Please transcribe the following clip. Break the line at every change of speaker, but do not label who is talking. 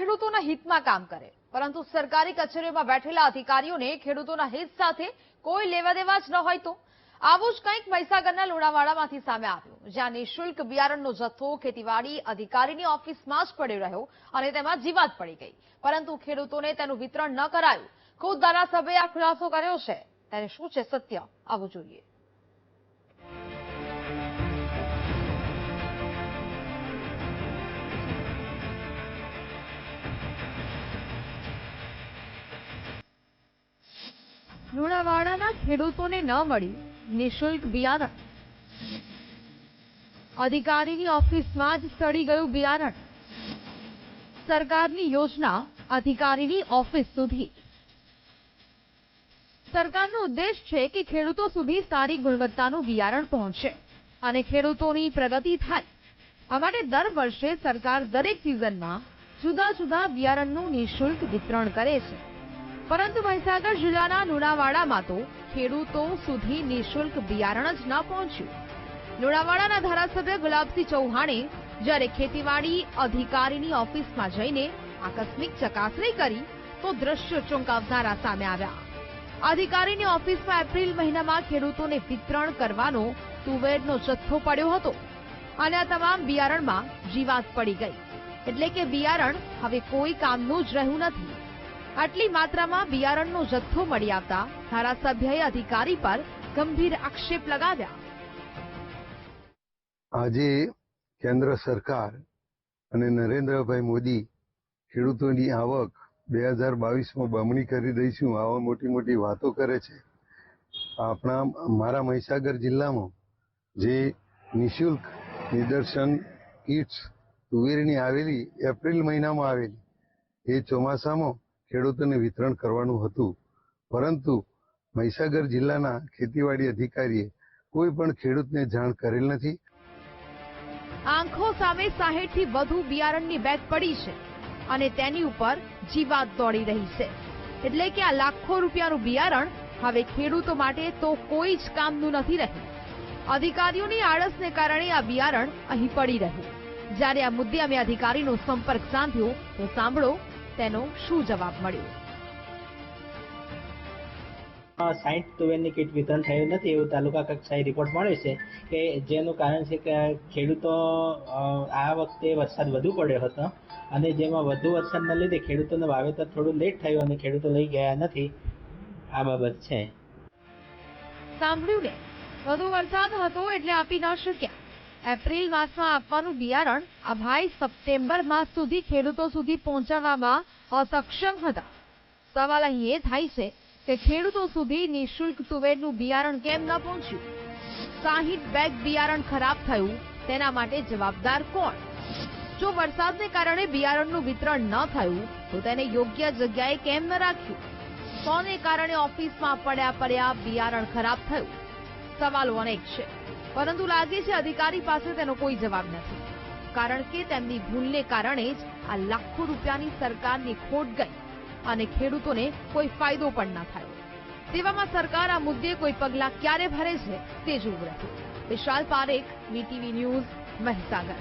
ખેડૂતોના હિતમાં કામ કરે. પરંતુ સરકારી કચેરીઓમાં બેઠેલા અધિકારીઓને ખેડૂતોના હિત સાથે કોઈ લેવા દેવા જ ન હોય તો? આવું જ કંઈક મહીસાગરના લુણાવાડામાંથી સામે આવ્યું, જ્યાં નિઃશુલ્ક બિયારણનો જથ્થો ખેતીવાડી અધિકારીની ઓફિસમાં જ પડ્યો રહ્યો અને તેમાં જીવાત પડી ગઈ. પરંતુ ખેડૂતોને તેનું વિતરણ ન કરાયું. ખુદ ધારાસભ્યે આ ખુલાસો કર્યો છે. ત્યારે શું છે સત્ય? આવું જોઈએ. લુણાવાડાના ખેડૂતોને ન મળી. નિઃશુલ્ક બિયારણ. અધિકારીની ઓફિસમાં જ સડી ગયું બિયારણ. સરકારની યોજના અધિકારીની ઓફિસ સુધી. સરકારનો ઉદ્દેશ છે કે ખેડૂતો સુધી સારી ગુણવત્તાનું બિયારણ પહોંચે અને ખેડૂતોની પ્રગતિ થાય. આ માટે દર વર્ષે સરકાર દરેક સિઝનમાં જુદા જુદા બિયારણનું નિઃશુલ્ક વિતરણ કરે છે. પરંતુ મહીસાગર જિલ્લાના લુણાવાડામાં તો ખેડૂતો સુધી નિઃશુલ્ક બિયારણ જ ન પહોંચ્યું. લુણાવાડાના ધારાસભ્ય ગુલાબસિંહ ચૌહાણે જ્યારે ખેતીવાડી અધિકારીની ઓફિસમાં જઈને આકસ્મિક ચકાસણી કરી, તો દ્રશ્યો ચોંકાવનારા સામે આવ્યા. અધિકારીની ઓફિસમાં એપ્રિલ મહિનામાં ખેડૂતોને વિતરણ કરવાનો તુવેરનો જથ્થો પડ્યો હતો અને આ તમામ બિયારણમાં જીવાત પડી ગઈ. એટલે કે બિયારણ હવે કોઈ કામનું જ રહ્યું નથી. આટલી માત્રામાં બિયારણનો જથ્થો મળી આવતા ધારાસભ્યએ અધિકારી પર ગંભીર આક્ષેપ લગાવ્યા.
આજે કેન્દ્ર સરકાર અને નરેન્દ્રભાઈ મોદી ખેડૂતોની આવક બે હજાર બાવીસમાં બમણી કરી દઈશું આવા મોટી મોટી વાતો કરે છે. આપણા, મારા મહીસાગર જિલ્લામાં જે નિઃશુલ્ક નિદર્શન કિટ્સ તુવેરની આવેલી એપ્રિલ મહિનામાં આવેલી, એ ચોમાસામાં ખેડૂતોને વિતરણ કરવાનું હતું. પરંતુ મહીસાગર જિલ્લાના ખેતીવાડી અધિકારીએ કોઈ પણ ખેડૂતને જાણ કરેલ નથી.
આંખો સામે સાહીઠથી વધુ બિયારણની બેગ પડી છે અને તેની ઉપર જીવાત દોડી રહી છે. એટલે કે આ લાખો રૂપિયાનું બિયારણ હવે ખેડૂતો માટે તો કોઈ જ કામનું નથી રહ્યું. અધિકારીઓની આળસને કારણે આ બિયારણ અહીં પડી રહ્યું. જ્યારે આ મુદ્દે અમે અધિકારીનો સંપર્ક સાધ્યો, તો સાંભળો. તેનો શું જવાબ મળ્યો?
સાઠ તુવેરની કીટ વિતરણ થયું નથી એવું તાલુકા કક્ષાએ રિપોર્ટ મળ્યો છે કે જેનું કારણ છે કે ખેડૂતો આ વખતે વરસાદ વધુ પડ્યો હતો અને જેમાં વધુ વરસાદના લીધે ખેડૂતોનું વાવેતર થોડું લેટ થયું અને ખેડૂતો લઈ ગયા નથી. આ બાબત છે.
સાંભળ્યું ને? વધુ વરસાદ હતો એટલે આપી ન શક્યા. એપ્રિલ માસમાં આપવાનું બિયારણ આ સપ્ટેમ્બર માસ સુધી ખેડૂતો સુધી પહોંચાડવામાં અસક્ષમ હતા. સવાલ અહીં એ થાય છે કે ખેડૂતો સુધી નિઃશુલ્ક તુવેરનું બિયારણ કેમ ન પહોંચ્યું? સાહીઠ બેગ બિયારણ ખરાબ થયું, તેના માટે જવાબદાર કોણ? જો વરસાદને કારણે બિયારણનું વિતરણ ન થયું, તો તેને યોગ્ય જગ્યાએ કેમ ન રાખ્યું? કોને કારણે ઓફિસમાં પડ્યા પડ્યા બિયારણ ખરાબ થયું? સવાલો અનેક છે. પરંતુ લાગે છે અધિકારી પાસે તેનો કોઈ જવાબ નથી. કારણ કે તેમની ભૂલને કારણે જ આ લાખો રૂપિયાની સરકારની ખોટ ગઈ અને ખેડૂતોને કોઈ ફાયદો પણ ના થયો. તેવામાં સરકાર આ મુદ્દે કોઈ પગલાં ક્યારે ભરે છે તે જોવું રહ્યું. Vishal Parekh VTV news, Mahisagar.